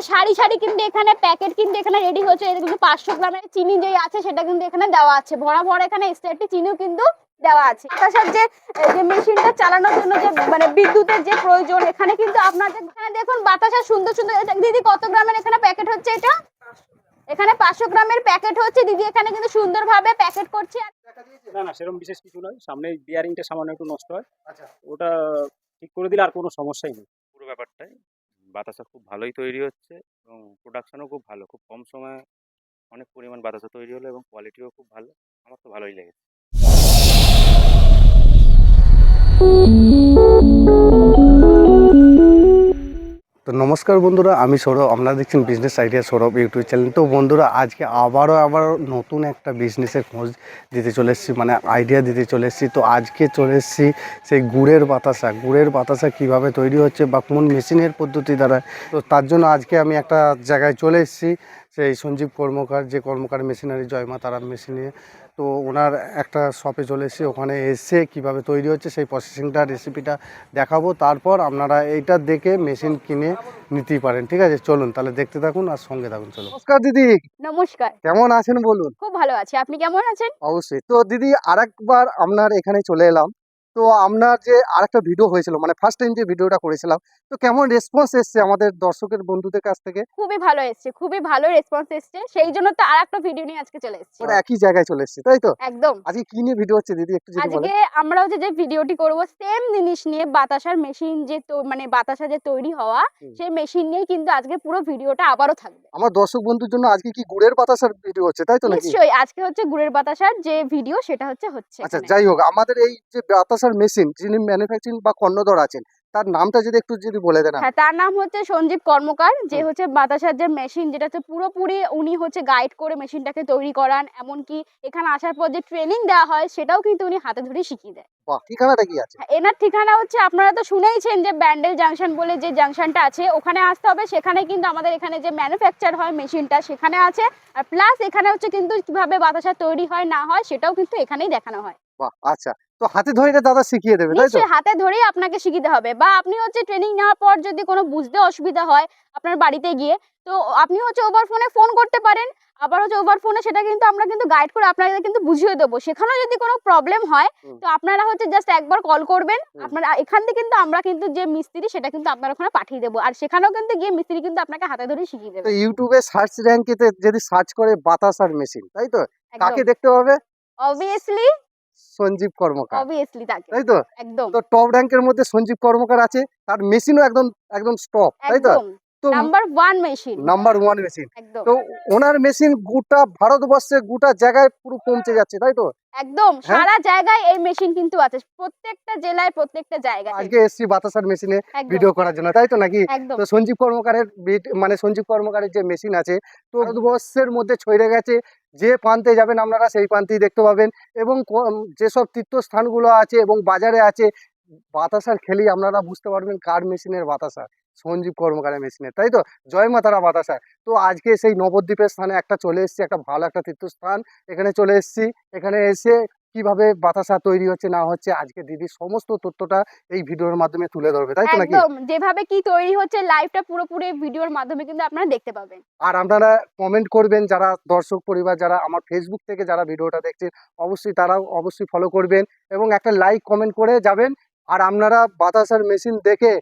যে সারি সারি কিন্তু এখানে প্যাকেট কিন্তু এখানে রেডি হচ্ছে এটা কিন্তু পাঁচশো গ্রামের চিনি যেই আছে সেটা কিন্তু এখানে দেওয়া আছে। ভরা ভরা এখানে স্টেটটি চিনিও কিন্তু দেওয়া আছে। তার যে এই যে মেশিনটা চালানোর জন্য যে মানে বিদ্যুতের যে প্রয়োজন এখানে কিন্তু আপনাদের এখানে দেখুন বাতাসা সুন্দর সুন্দর দিদি কত গ্রামের এখানে প্যাকেট হচ্ছে এটা? এখানে পাঁচশো গ্রামের প্যাকেট হচ্ছে। দিদি এখানে কিন্তু সুন্দরভাবে প্যাকেট করছে। না না সেরকম বিশেষ কিছু নয়। সামনে বিয়ারিংটা সামান্য একটু নষ্ট হয়। আচ্ছা। ওটা ঠিক করে দিলে আর কোনো সমস্যাই নেই। বাতাসা খুব ভালোই তৈরি হচ্ছে এবং প্রোডাকশানও খুব ভালো। খুব কম সময়ে অনেক পরিমাণ বাতাসা তৈরি হলো এবং কোয়ালিটিও খুব ভালো। আমার তো ভালোই লেগেছে। তো নমস্কার বন্ধুরা, আমি সৌরভ, আপনারা দেখছেন business idea Sourav YouTube channel তো বন্ধুরা, আজকে আবারও আবার নতুন একটা বিজনেসের খোঁজ দিতে চলে এসেছি মানে আইডিয়া দিতে চলে এসেছি। তো আজকে চলে এসেছি সেই গুড়ের বাতাসা গুড়ের বাতাসা কীভাবে তৈরি হচ্ছে বা কোন মেশিনের পদ্ধতি দ্বারা। তো তার জন্য আজকে আমি একটা জায়গায় চলে এসেছি। সেই সঞ্জীব কর্মকার যে কর্মকার মেশিনারি জয়মা তারা মেশিনে তো ওনার একটা শপে চলে এসে ওখানে এসে কীভাবে তৈরি হচ্ছে সেই প্রসেসিংটা রেসিপিটা দেখাবো। তারপর আপনারা এইটা দেখে মেশিন কিনে নিতেই পারেন। ঠিক আছে? চলুন তাহলে দেখতে থাকুন আর সঙ্গে থাকুন চলুন। নমস্কার দিদি। নমস্কার। কেমন আছেন বলুন? খুব ভালো আছি। আপনি কেমন আছেন? অবশ্যই। তো দিদি আরেকবার আপনার এখানে চলে এলাম। তো আপনার যে আরেকটা ভিডিও হয়েছিল মানে ফার্স্ট টাইম যে ভিডিওটা করেছিলাম তো কেমন রেসপন্স এসছে আমাদের দর্শকের বন্ধুদের কাছ থেকে? খুবই ভালো এসছে খুবই ভালো রেসপন্স এসছে সেই জন্য তো আর একটা ভিডিও নিয়ে আজকে চলে এসেছি। ওরা একই জায়গায় চলে এসছে তাই তো? একদম। আজকে কি নিয়ে ভিডিও হচ্ছে দিদি একটু যদি বলেন। আজকে আমরা হচ্ছে যে ভিডিওটি করব সেম জিনিস নিয়ে বাতাসার মেশিন যে তো- মানে বাতাসা যে তৈরি হওয়া সেই মেশিন নিয়ে কিন্তু আজকে পুরো ভিডিওটা আবারও থাকবে। আমার দর্শক বন্ধুর জন্য আজকে কি গুড়ের বাতাসার ভিডিও হচ্ছে তাই তো নাকি? নিশ্চয়ই আজকে হচ্ছে গুড়ের বাতাসার যে ভিডিও সেটা হচ্ছে হচ্ছে আচ্ছা যাই হোক আমাদের এই যে বাতাসার মেশিন যিনি ম্যানুফ্যাকচারিং বা কর্ণধর আছেন তার নামটা যদি একটু যদি বলে দেন হ্যাঁ তার নাম হচ্ছে সঞ্জীব কর্মকার যে হচ্ছে বাতাসার যে মেশিন যেটা হচ্ছে পুরোপুরি উনি হচ্ছে গাইড করে মেশিনটাকে তৈরি করান এমনকি এখানে আসার পর যে ট্রেনিং দেওয়া হয় সেটাও কিন্তু উনি হাতে ধরে শিখিয়ে দেয় বাহ ঠিকানাটা কি আছে? হ্যাঁ, এনার ঠিকানা হচ্ছে আপনারা তো শুনেইছেন যে ব্যান্ডেল জাংশন বলে যে জাংশনটা আছে ওখানে আসতে হবে সেখানে কিন্তু আমাদের এখানে যে ম্যানুফ্যাকচার হয় মেশিনটা সেখানে আছে আর প্লাস এখানে হচ্ছে কিন্তু কীভাবে বাতাসা তৈরি হয় না হয় সেটাও কিন্তু এখানেই দেখানো হয়। বাহ আচ্ছা। তো হাতে ধরে দাদা শিখিয়ে দেবে তাই তো? হাতে ধরেই আপনাকে শিখিতে হবে। বা আপনি হচ্ছে ট্রেনিং নেওয়ার পর যদি কোনো বুঝতে অসুবিধা হয় আপনার বাড়িতে গিয়ে তো আপনি হচ্ছে ওভার ফোনে ফোন করতে পারেন। আবার হচ্ছে ওভার ফোনে সেটা কিন্তু আমরা কিন্তু গাইড করে আপনাদের কিন্তু বুঝিয়ে দেবো। সেখানেও যদি কোনো প্রবলেম হয় তো আপনারা হচ্ছে জাস্ট একবার কল করবেন। আপনারা এখান থেকে কিন্তু আমরা কিন্তু যে মিস্ত্রি সেটা কিন্তু আপনার ওখানে পাঠিয়ে দেবো। আর সেখানেও কিন্তু গিয়ে মিস্ত্রি কিন্তু আপনাকে হাতে ধরে শিখিয়ে দেবে। ইউটিউবে সার্চ র্যাঙ্কেতে যদি সার্চ করে বাতাসার মেশিন তাই তো? কাকে দেখতে পাবে অবভিয়াসলি সঞ্জীব কর্মকার। অবভিয়াসলি তাকে। তাই তো? একদম। তো টপ র্যাঙ্কের মধ্যে সঞ্জীব কর্মকার আছে তার মেশিনও একদম একদম স্টপ তাই তো? Number one machine number one machine তো ওনার মেশিন গোটা ভারতবর্ষে গোটা জায়গায় পুরো পৌঁছে যাচ্ছে তাই তো? একদম। হ্যাঁ? সারা জায়গায় এই মেশিন কিন্তু আছে। প্রত্যেকটা জেলায় প্রত্যেকটা জায়গায় আজকে এসছি বাতাসার মেশিনে ভিডিও করার জন্য তাই তো নাকি? তো সঞ্জীব কর্মকারের মানে সঞ্জীব কর্মকারের যে মেশিন আছে তো ভারতবর্ষের মধ্যে ছড়ে গেছে যে প্রান্তে যাবেন আপনারা সেই প্রান্তেই দেখতে পাবেন এবং যেসব তীর্থস্থানগুলো আছে এবং বাজারে আছে, বাতাসার খেলেই আপনারা বুঝতে পারবেন কার মেশিনের বাতাসা, সঞ্জীব কর্মকারের মেশিনের, তাই তো? জয় মাতারা বাতাসা। তো আজকে সেই নবদ্বীপের স্থানে একটা চলে এসেছি, একটা ভালো একটা তীর্থস্থান, এখানে চলে এসেছি, এখানে এসে কীভাবে বাতাসা তৈরি হচ্ছে না হচ্ছে আজকে দিদি সমস্ত তথ্যটা এই ভিডিওর মাধ্যমে তুলে ধরবে তাই তো নাকি? একদম যেভাবে কি তৈরি হচ্ছে লাইভটা পুরোপুরি ভিডিওর মাধ্যমে কিন্তু আপনারা দেখতে পাবেন। আর আপনারা কমেন্ট করবেন যারা দর্শক পরিবার যারা আমার ফেসবুক থেকে যারা ভিডিওটা দেখছেন অবশ্যই তারাও অবশ্যই ফলো করবেন এবং একটা লাইক কমেন্ট করে যাবেন। আর আপনারা বাতাসার মেশিন দেখে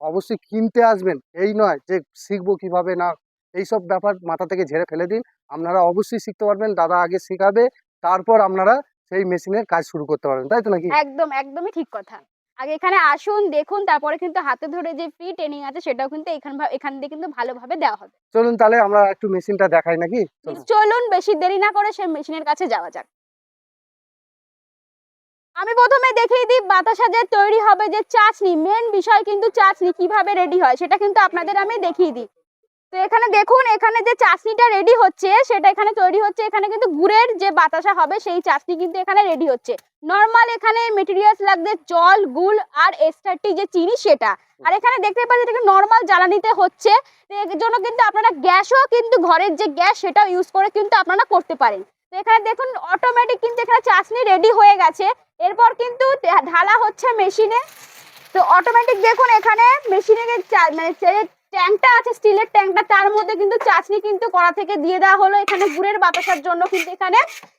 অবশ্যই কিনতে আসবেন। এই নয় যে শিখব কীভাবে না এইসব ব্যাপার মাথা থেকে ঝেড়ে ফেলে দিন। আপনারা অবশ্যই শিখতে পারবেন দাদা আগে শেখাবে তারপর আপনারা সেই মেশিনের কাজ শুরু করতে পারবেন তাই তো নাকি? একদম একদমই ঠিক কথা। আগে এখানে আসুন দেখুন তারপরে কিন্তু হাতে ধরে যে ফ্রি ট্রেনিং আছে সেটাও কিন্তু এখান এখান দিয়ে কিন্তু ভালোভাবে দেওয়া হবে। চলুন তাহলে আমরা একটু মেশিনটা দেখাই নাকি? চলুন। বেশি দেরি না করে সেই মেশিনের কাছে যাওয়া যাক। আমি প্রথমে দেখিয়ে দিই বাতাসা যে তৈরি হবে যে চাটনি মেন বিষয় কিন্তু চাটনি কীভাবে রেডি হয় সেটা কিন্তু আপনাদের আমি দেখিয়ে দিই। তো এখানে দেখুন, এখানে যে চাটনিটা রেডি হচ্ছে, সেটা এখানে তৈরি হচ্ছে। এখানে কিন্তু গুড়ের যে বাতাসা হবে, সেই চাটনি কিন্তু এখানে রেডি হচ্ছে। নর্মাল এখানে মেটেরিয়ালস লাগবে জল গুল আর এক্সট্রাটি যে চিনি, সেটা। আর এখানে দেখতে পাচ্ছেন এটাকে নর্মাল জ্বালানিতে হচ্ছে। এর জন্য কিন্তু আপনারা গ্যাসও কিন্তু ঘরের যে গ্যাস, সেটাও ইউজ করে কিন্তু আপনারা করতে পারেন। তো এখানে দেখুন অটোমেটিক কিন্তু এখানে চাশনি রেডি হয়ে গেছে। এরপর কিন্তু ঢালা হচ্ছে মেশিনে তো অটোমেটিক দেখুন, এখানে মেশিনে মানে ট্যাঙ্কটা আছে স্টিলের ট্যাঙ্কটা তার মধ্যে কিন্তু চাটনি কিন্তু কড়া থেকে দিয়ে দেওয়া হলো। এখানে গুড়ের বাতাসার জন্য কিন্তু এখানে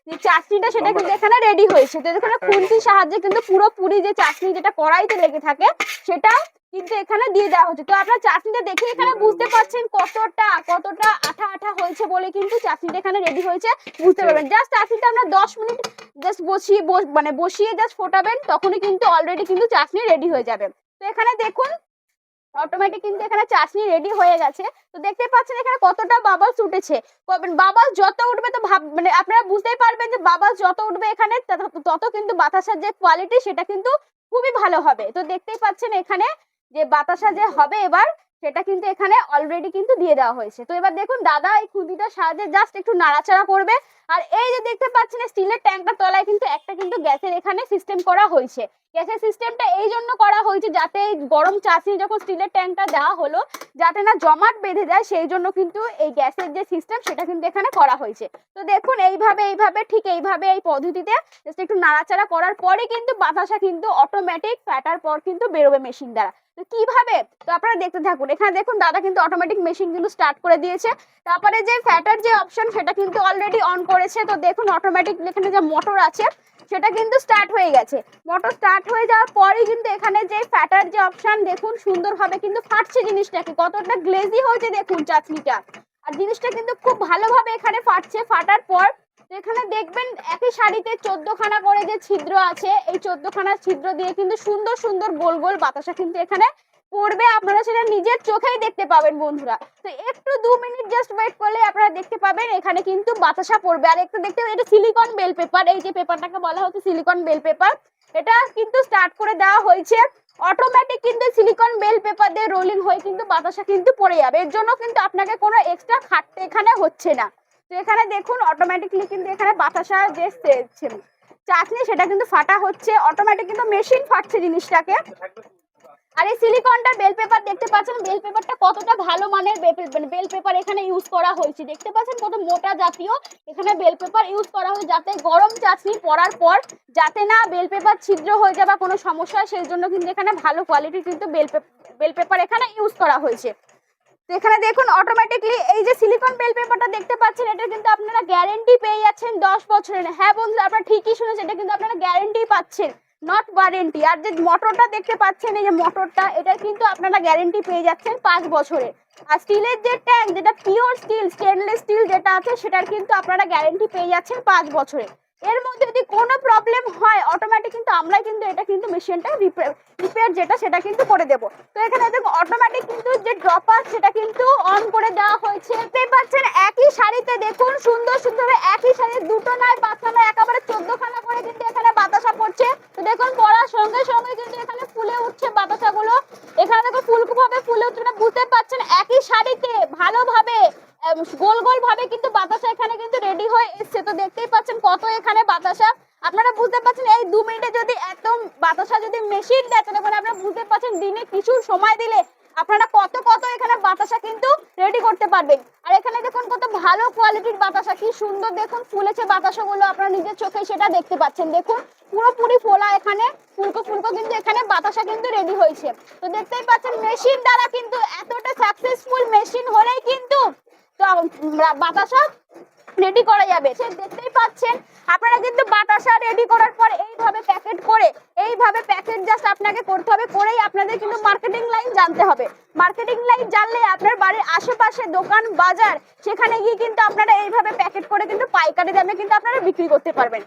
যে চাটনিটা সেটা কিন্তু এখানে রেডি হয়েছে। তো এখানে খুন্তির সাহায্যে কিন্তু পুরোপুরি যে চাটনি যেটা কড়াইতে লেগে থাকে সেটা কিন্তু এখানে দিয়ে দেওয়া হচ্ছে তো আপনার চাটনিটা দেখে এখানে বুঝতে পারছেন কতটা কতটা আঠা আঠা হয়েছে বলে কিন্তু চাটনিটা এখানে রেডি হয়েছে। বুঝতে পারবেন। জাস্ট চাটনিটা আমরা দশ মিনিট জাস্ট বসিয়ে বস- মানে বসিয়ে জাস্ট ফোটাবেন তখনই কিন্তু অলরেডি কিন্তু চাটনি রেডি হয়ে যাবে। তো এখানে দেখুন অটোমেটিক কিন্তু এখানে চাটনি রেডি হয়ে গেছে। তো দেখতে পাচ্ছেন এখানে কতটা বাবলস উঠেছে। বাবলস যত উঠবে তো ভাব মানে আপনারা বুঝতেই পারবেন যে বাবলস যত উঠবে এখানে, তত- কিন্তু বাতাসার যে কোয়ালিটি সেটা কিন্তু খুবই ভালো হবে। তো দেখতেই পাচ্ছেন এখানে যে বাতাসা যে হবে এবার, সেটা কিন্তু এখানে অলরেডি কিন্তু দিয়ে দেওয়া হয়েছে। তো এবার দেখুন দাদা এই খুন্তিটার সাহায্যে জাস্ট একটু নাড়াচাড়া করবে। আর এই যে দেখতে পাচ্ছেন স্টিলের ট্যাঙ্কটার তলায় কিন্তু একটা কিন্তু গ্যাসের এখানে সিস্টেম করা হয়েছে। গ্যাসের সিস্টেমটা এই জন্য করা হয়েছে যাতে গরম চাষনি যখন স্টিলের ট্যাঙ্কটা দেওয়া হলো, যাতে না জমাট বেঁধে যায়, সেই জন্য কিন্তু এই গ্যাসের যে সিস্টেম সেটা কিন্তু এখানে করা হয়েছে। তো দেখুন, এইভাবে এইভাবে, ঠিক এইভাবে এই পদ্ধতিতে জাস্ট একটু নাড়াচাড়া করার পরে কিন্তু বাতাসা কিন্তু অটোমেটিক ফ্যাটার পর কিন্তু বেরোবে মেশিন দ্বারা। তো কীভাবে? তো আপনারা দেখতে থাকুন, এখানে দেখুন দাদা কিন্তু অটোমেটিক মেশিন কিন্তু স্টার্ট করে দিয়েছে। তারপরে যে ফ্যাটার যে অপশন সেটা কিন্তু অলরেডি অন করেছে, তো দেখুন অটোমেটিক এখানে যে মোটর আছে, সেটা কিন্তু স্টার্ট হয়ে গেছে। মোটর স্টার্ট হয়ে যাওয়ার পরেই কিন্তু এখানে যে ফ্যাটার যে অপশন দেখুন সুন্দরভাবে কিন্তু ফাটছে জিনিসটাকে। কতটা গ্লেজি হয়েছে দেখুন চাটনিটা। আর জিনিসটা কিন্তু খুব ভালোভাবে এখানে ফাটছে। ফাটার পর এখানে দেখবেন একই শাড়িতে চোদ্দ খানা করে যে ছিদ্র আছে, এই চোদ্দ খানা ছিদ্র দিয়ে কিন্তু সুন্দর সুন্দর গোল গোল বাতাসা কিন্তু এখানে পড়বে, আপনারা সেটা নিজের চোখেই দেখতে পাবেন বন্ধুরা। তো একটু দু মিনিট জাস্ট ওয়েট করলে আপনারা দেখতে পাবেন, এখানে কিন্তু বাতাসা পড়বে। আর একটু দেখতে এটা সিলিকন বেল পেপার এই যে পেপারটাকে বলা হচ্ছে সিলিকন বেল পেপার এটা কিন্তু স্টার্ট করে দেওয়া হয়েছে। অটোমেটিক কিন্তু সিলিকন বেল পেপার দিয়ে রোলিং হয়ে কিন্তু বাতাসা কিন্তু পড়ে যাবে। এর জন্য কিন্তু আপনাকে কোনো এক্সট্রা খাটতে এখানে হচ্ছে না। তো এখানে দেখুন অটোমেটিকলি কিন্তু এখানে বাতাসা যে চাটনি, সেটা কিন্তু ফাটা হচ্ছে। অটোমেটিক কিন্তু মেশিন ফাটছে জিনিসটাকে। আর এই সিলিকনটার বেল পেপার দেখতে পাচ্ছেন? বেল পেপারটা কতটা ভালো মানের বেল পেপার এখানে ইউজ করা হয়েছে। দেখতে পাচ্ছেন কত মোটা জাতীয়? এখানে বেল পেপার ইউজ করা হয়েছে যাতে গরম চাটনি পড়ার পর যাতে না বেল পেপার ছিদ্র হয়ে যায় বা কোনো সমস্যা হয়, সেই জন্য কিন্তু এখানে ভালো কোয়ালিটির কিন্তু বেল বেল পেপার এখানে ইউজ করা হয়েছে। এখানে দেখুন অটোমেটিকলি এই যে সিলিকন বেল পেপারটা দেখতে পাচ্ছেন, এটা কিন্তু আপনারা গ্যারেন্টি পেয়ে যাচ্ছেন দশ বছরের। হ্যাঁ বন্ধু আপনারা ঠিকই শুনেছেন, এটা কিন্তু আপনারা গ্যারেন্টি পাচ্ছেন। নট ওয়ারেন্টি আর যে মোটরটা দেখতে পাচ্ছেন, এই যে মোটরটা এটা কিন্তু আপনারা গ্যারেন্টি পেয়ে যাচ্ছেন পাঁচ বছরে। আর স্টিলের যে ট্যাঙ্ক যেটা পিওর স্টিল স্টেনলেস স্টিল যেটা আছে, সেটার কিন্তু আপনারা গ্যারেন্টি পেয়ে যাচ্ছেন পাঁচ বছরের এর মধ্যে যদি কোনো প্রবলেম হয় অটোমেটিক কিন্তু আমরাই কিন্তু এটা কিন্তু মেশিনটা রিপেয়ার যেটা সেটা কিন্তু করে দেব। তো এখানে দেখো অটোমেটিক কিন্তু যে ড্রপার সেটা কিন্তু অন করে দেওয়া হয়েছে। দেখতেই পাচ্ছেন, একই শাড়িতে দেখুন, সুন্দর সুন্দর একই শাড়িতে দুটো নয় পাঁচটা নয় একেবারে চোদ্দ খানা করে কিন্তু এখানে বাতাসা পড়ছে। তো দেখুন, পড়ার সঙ্গে সঙ্গে কিন্তু এখানে ফুলে উঠছে বাতাসাগুলো। এখানে দেখো ফুলভাবে ফুলে উঠছে না বুঝতে পারছেন একই শাড়িতে ভালোভাবে গোল গোল ভাবে কিন্তু বাতাসা এখানে কিন্তু রেডি হয়ে এসছে। তো দেখতেই পাচ্ছেন কত এখানে বাতাসা। আপনারা বুঝতে পারছেন এই দু মিনিটে যদি একদম বাতাসা যদি মেশিন দেয় তাহলে মানে আপনারা বুঝতে পারছেন দিনে কিছু সময় দিলে আপনারা কত কত এখানে বাতাসা কিন্তু রেডি করতে পারবেন। আর এখানে দেখুন কত ভালো কোয়ালিটির বাতাসা, কি সুন্দর দেখুন ফুলেছে বাতাসাগুলো আপনারা নিজের চোখে সেটা দেখতে পাচ্ছেন। দেখুন পুরোপুরি ফোলা এখানে, ফুলকো ফুলকো কিন্তু এখানে বাতাসা কিন্তু রেডি হয়েছে। তো দেখতেই পাচ্ছেন মেশিন দ্বারা কিন্তু এতটা সাকসেসফুল মেশিন হলেই কিন্তু বাতাসা রেডি করা যাবে। সে দেখতেই পাচ্ছেন, আপনারা কিন্তু বাতাসা রেডি করার পর এইভাবে প্যাকেট করে, এইভাবে প্যাকেট জাস্ট আপনাকে করতে হবে, করেই আপনাদের কিন্তু মার্কেটিং লাইন জানতে হবে। মার্কেটিং লাইন জানলে আপনার বাড়ির আশেপাশে দোকান, বাজার, সেখানে গিয়ে কিন্তু আপনারা এইভাবে প্যাকেট করে কিন্তু পাইকারি দামে কিন্তু আপনারা বিক্রি করতে পারবেন।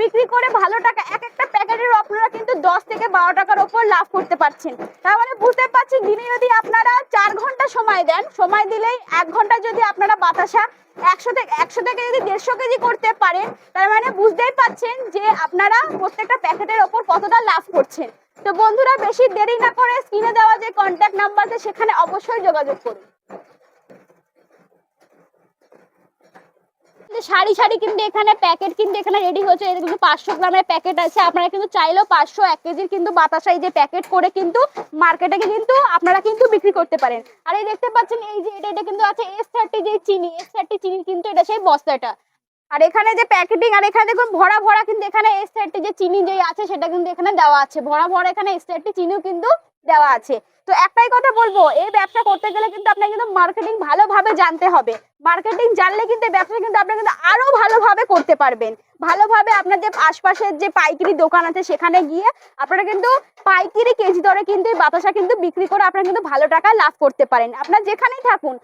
বিক্রি করে ভালো টাকা, এক একটা প্যাকেটের আপনারা কিন্তু দশ থেকে বারো টাকার ওপর লাভ করতে পারছেন। তার মানে বুঝতে পারছি দিনে যদি আপনারা চার ঘণ্টা সময় দেন, সময় দিলেই এক ঘণ্টা যদি আপনারা বাতাসা একশো থেকে একশো থেকে যদি দেড়শো কেজি করতে পারেন, তার মানে বুঝতেই পাচ্ছেন যে আপনারা প্রত্যেকটা প্যাকেটের ওপর কতটা লাভ করছেন। তো বন্ধুরা, বেশি দেরি না করে স্ক্রিনে দেওয়া যে কন্ট্যাক্ট নাম্বার সেখানে অবশ্যই যোগাযোগ করুন। সারি সারি কিন্তু এখানে প্যাকেট কিন্তু এখানে রেডি হয়েছে। এর কিন্তু পাঁচশো গ্রামের প্যাকেট আছে। আপনারা কিন্তু চাইলেও পাঁচশো, এক কেজির কিন্তু বাতাসা এই যে প্যাকেট করে কিন্তু মার্কেটে কিন্তু আপনারা কিন্তু বিক্রি করতে পারেন। আর এই দেখতে পাচ্ছেন, এই যে এটা এটা কিন্তু আছে এস থার্টি যে চিনি এস থার্টি চিনি কিন্তু এটা সেই বস্তাটা। আর এখানে যে প্যাকেটিং আর এখানে দেখুন ভরা ভরা কিন্তু এখানে এস থার্টি যে চিনি যে আছে, সেটা কিন্তু এখানে দেওয়া আছে। ভরা ভরা এখানে এস থার্টি চিনিও কিন্তু দেওয়া আছে। তো একটাই কথা বলব, এই ব্যবসা করতে গেলে কিন্তু আপনাকে কিন্তু মার্কেটিং ভালোভাবে জানতে হবে। মার্কেটিং জানলে কিন্তু ব্যবসা কিন্তু আপনি কিন্তু আরও ভালোভাবে করতে পারবেন। ভালোভাবে আপনার যে আশপাশের যে পাইকারি দোকান আছে সেখানে গিয়ে আপনারা কিন্তু পাইকারি কেজি দরে কিন্তু বাতাসা কিন্তু বিক্রি করে আপনারা কিন্তু ভালো টাকা লাভ করতে পারেন। আপনার যেখানেই থাকুন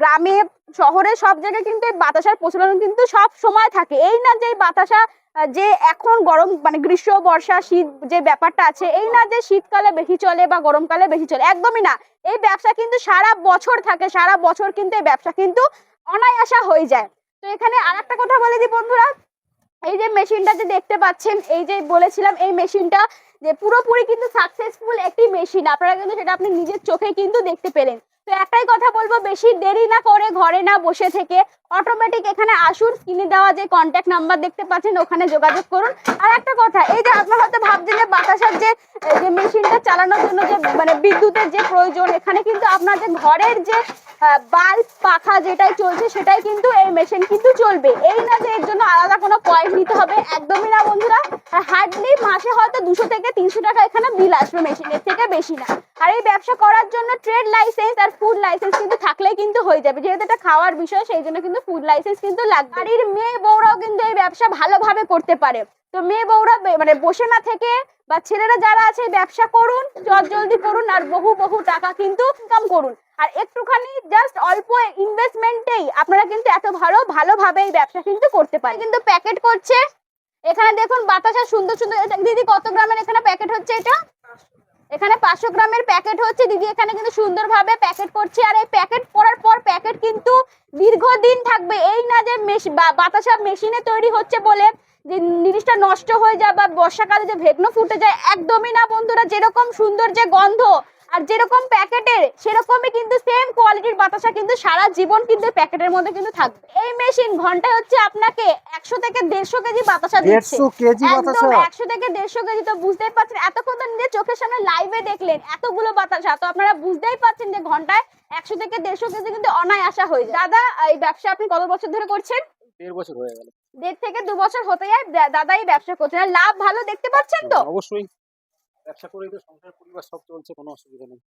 গ্রামে, শহরে সব জায়গায় কিন্তু বাতাসার প্রচলন কিন্তু সব সময় থাকে। এই না যে বাতাসা যে এখন গরম মানে গ্রীষ্ম, বর্ষা, শীত যে ব্যাপারটা আছে, এই না যে শীতকালে বেশি চলে বা গরমকালে বেশি চলে, একদমই না। এই ব্যবসা কিন্তু সারা বছর থাকে, সারা বছর কিন্তু এই ব্যবসা কিন্তু অনায়াসা হয়ে যায়। তো এখানে আর একটা কথা বলে দিই বন্ধুরা, এই যে মেশিনটা যে দেখতে পাচ্ছেন, এই যে বলেছিলাম, এই মেশিনটা যে পুরোপুরি কিন্তু সাকসেসফুল একটি মেশিন। আপনারা কিন্তু সেটা আপনি নিজের চোখে কিন্তু দেখতে পেলেন। তো একটাই কথা বলব, বেশি দেরি না করে ঘরে না বসে থেকে অটোমেটিক এখানে আসুন কিনে দেওয়া যে কন্ট্যাক্ট নাম্বার দেখতে পাচ্ছেন, ওখানে যোগাযোগ করুন। আর একটা কথা, এই যে আপনার হয়তো ভাবছেন যে বাতাসার যে যে মেশিনটা চালানোর জন্য যে মানে বিদ্যুতের যে প্রয়োজন, এখানে কিন্তু আপনাদের ঘরের যে বাল্ব পাখা যেটাই চলছে, সেটাই কিন্তু এই মেশিন কিন্তু চলবে। এই না যে এর জন্য আলাদা কোনো পয়েন্ট নিতে হবে, একদমই না বন্ধুরা। হার্ডলি মাসে হয়তো দুশো থেকে তিনশো টাকা এখানে বিল আসবে মেশিনের থেকে বেশি না। আর এই ব্যবসা করার জন্য ট্রেড লাইসেন্স আর ফুড লাইসেন্স কিন্তু থাকলেই কিন্তু হয়ে যাবে। যেহেতু এটা খাওয়ার বিষয়, সেই জন্য কিন্তু ফুড লাইসেন্স কিন্তু লাগবে। বাড়ির মেয়ে বউরাও কিন্তু এই ব্যবসা ভালোভাবে করতে পারে। তো মেয়ে বউরা মানে বসে না থেকে বা ছেলেরা যারা আছে, ব্যবসা করুন চট জলদি করুন, আর বহু বহু টাকা কিন্তু ইনকাম করুন। আর একটুখানি জাস্ট অল্প ইনভেস্টমেন্টেই আপনারা কিন্তু এত ভালো, ভালোভাবে এই ব্যবসা কিন্তু করতে পারেন। কিন্তু প্যাকেট করছে। এখানে দেখুন বাতাসা সুন্দর সুন্দর। দিদি কত গ্রামের এখানে প্যাকেট হচ্ছে এটা? এখানে পাঁচশো গ্রামের প্যাকেট হচ্ছে। দিদি এখানে কিন্তু সুন্দরভাবে প্যাকেট করছে। আর এই প্যাকেট করার পর প্যাকেট কিন্তু দীর্ঘদিন থাকবে। এই না যে বাতাসা মেশিনে তৈরি হচ্ছে বলে যে জিনিসটা নষ্ট হয়ে যায় বা বর্ষাকালে যে ভেগ্ন ফুটে যায়, একদমই না বন্ধুরা। যেরকম সুন্দর যে গন্ধ আর যেরকম প্যাকেটের সেরকমই কিন্তু সেম কোয়ালিটির বাতাসা কিন্তু সারা জীবন কিন্তু প্যাকেটের মধ্যে কিন্তু থাকবে। এই মেশিন ঘন্টায় হচ্ছে আপনাকে একশো থেকে দেড়শো কেজি বাতাসা দিচ্ছে। একদম একশো থেকে দেড়শো কেজি তো বুঝতেই পারছেন এতক্ষণ তো নিজের চোখের সামনে লাইভে দেখলেন এতগুলো বাতাসা। তো আপনারা বুঝতেই পারছেন যে ঘন্টায় একশো থেকে দেড়শো কেজি কিন্তু অনায়াসা হয়ে যায়। দাদা এই ব্যবসা আপনি কত বছর ধরে করছেন? দেড় বছর হয়ে গেল। দেড় থেকে দু বছর হতে যায়। দাদা এই ব্যবসা করছেন। আর লাভ ভালো দেখতে পাচ্ছেন তো? অবশ্যই। ব্যবসা করেই তো সংসার পরিবার সব চলছে কোনো অসুবিধা নেই।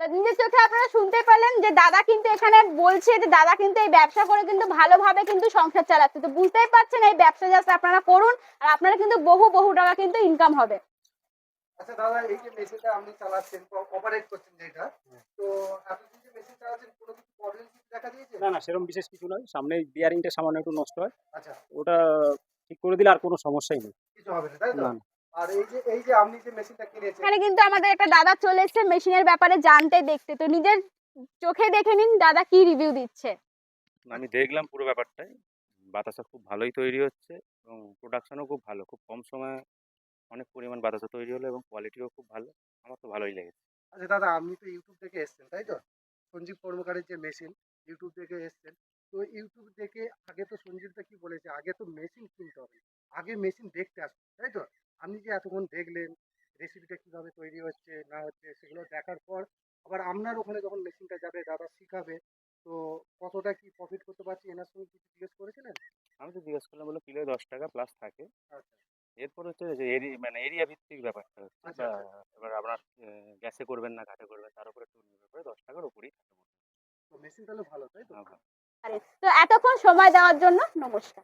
তা নিজের চোখে আপনারা শুনতে পেলেন যে দাদা কিন্তু এখানে বলছে যে দাদা কিন্তু এই ব্যবসা করে কিন্তু ভালোভাবে কিন্তু সংসার চালাচ্ছে। তো বুঝতেই পারছেন এই ব্যবসা জাস্ট আপনারা করুন আর আপনারা কিন্তু বহু বহু টাকা কিন্তু ইনকাম হবে। আচ্ছা দাদা এই যে মেশিনটা আপনি চালাচ্ছেন অপারেট করছেন যেটা তো এতদিন যে মেশিন চালাচ্ছেন কোনো কিছু প্রবলেম দেখা দিয়েছে? না না সেরকম বিশেষ কিছু নয়। সামনে বিয়ারিংটা সামান্য একটু নষ্ট হয়। আচ্ছা। ওটা ঠিক করে দিলে আর কোনো সমস্যাই নেই। কিছু হবে না তাই তো। আর এই যে এই যে আপনি যে মেশিনটা কিনেছেন। এখানে কিন্তু আমাদের একটা দাদা চলে এসেছে মেশিনের ব্যাপারে জানতে দেখতে। তো নিজের চোখে দেখে নিন দাদা কি রিভিউ দিচ্ছে। আমি দেখলাম পুরো ব্যাপারটাই। বাতাসা খুব ভালোই তৈরি হচ্ছে এবং প্রোডাকশনও খুব ভালো। খুব কম সময়ে অনেক পরিমাণ বাতাসা তৈরি হলো এবং কোয়ালিটিও খুব ভালো। আমার তো ভালোই লেগেছে। আচ্ছা দাদা আপনি তো ইউটিউব থেকে এসেছেন তাই তো? সঞ্জীব কর্মকারের যে মেশিন ইউটিউব থেকে এসেছেন। তো ইউটিউব দেখে আগে তো সঞ্জীবটা কি বলেছে? আগে তো মেশিন কিনতে হবে। আগে মেশিন দেখতে আসবে তাই তো? আপনি যে এতক্ষণ দেখলেন রেসিপিটা কীভাবে তৈরি হচ্ছে না হচ্ছে সেগুলো দেখার পর আবার আপনার ওখানে যখন মেশিনটা যাবে দাদা শিখাবে তো কতটা কি প্রফিট করতে পারছি এনার সঙ্গে কিছু জিজ্ঞেস করেছিলেন? আমি তো জিজ্ঞেস করলাম বলে কিলো দশ টাকা প্লাস থাকে। আচ্ছা। এরপর হচ্ছে যে এরি- মানে এরিয়া ভিত্তিক ব্যাপারটা হচ্ছে আচ্ছা, আচ্ছা। এবার আপনার গ্যাসে করবেন না ঘাটে করবেন তার উপরে একটু নির্ভর করে দশ টাকার উপরেই থাকে। তো মেশিন তাহলে ভালো তাই তো? মোটামুটি। তো এতক্ষণ সময় দেওয়ার জন্য নমস্কার।